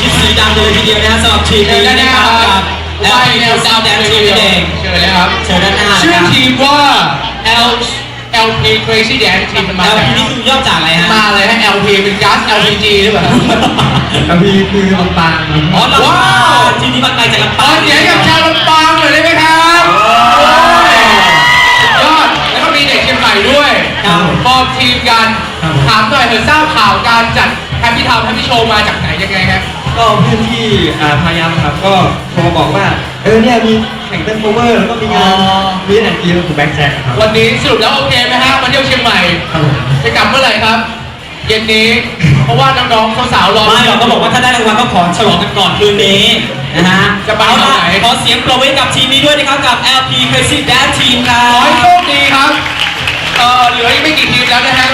ชุดสีดำเลยทีเดียวนะฮะสำหรับทีมนี้นะครับกับว่าย LP แนวดำแดเลนยทีทีมเดียวเองเชิญเลยครับเชิญด้านหน้าชื่อนะครับทีมว่า L LP Crazy Dance Team มา LP จากนี่คือย่อจากอะไรฮะมาเลยฮะ LP เป็นก๊าซ LPG หรือเปล่ากับพี่คือลำปางครับอ๋อลำว้าปาวงทีมนี้มันไกลจากลำตปาองนเสียงกับชาวลำปางหน่อยได้ไหมครับโอ้ยสุดยอดแล้วก็มีเด็กเชียงใหม่ด้วยครับฟอร์มทีมกันถามหน่อยเถอะทราบข่าวการจัดแฮปปี้ทาวน์แฮปปี้โชว์มาจาก ไหนยังไงครับก็เพื่อนที่อ่าพยายามครับก็โทรมาบอกว่าเออเนี่ยมีแข่งเต้นโคเวอร์แล้วก็มีงานอ๋อ มีแอนทีของแบ็คแจ็คครับวันนี้สรุปแล้วโอเคไหมฮะมาเที่ยวเชียงใหม่ ครับผมจะกลับเมื่อไหร่ครับ เย็นนี้ เพราะว่าน้องๆสาวๆรอ ไม่เราก็บอกว่าถ้าได้รางวัลก็ขอฉลองกันก่อนคืนนี้นะฮะจะไปเอาล่ะไหน ขอเสียงปรบมือให้กับทีมนี้ด้วยนะครับกับ LP Crazy Dance Team ครัขอให้บโชคดีครับเอ่อเหลืออีกไม่กี่ทีมแล้วนะฮะ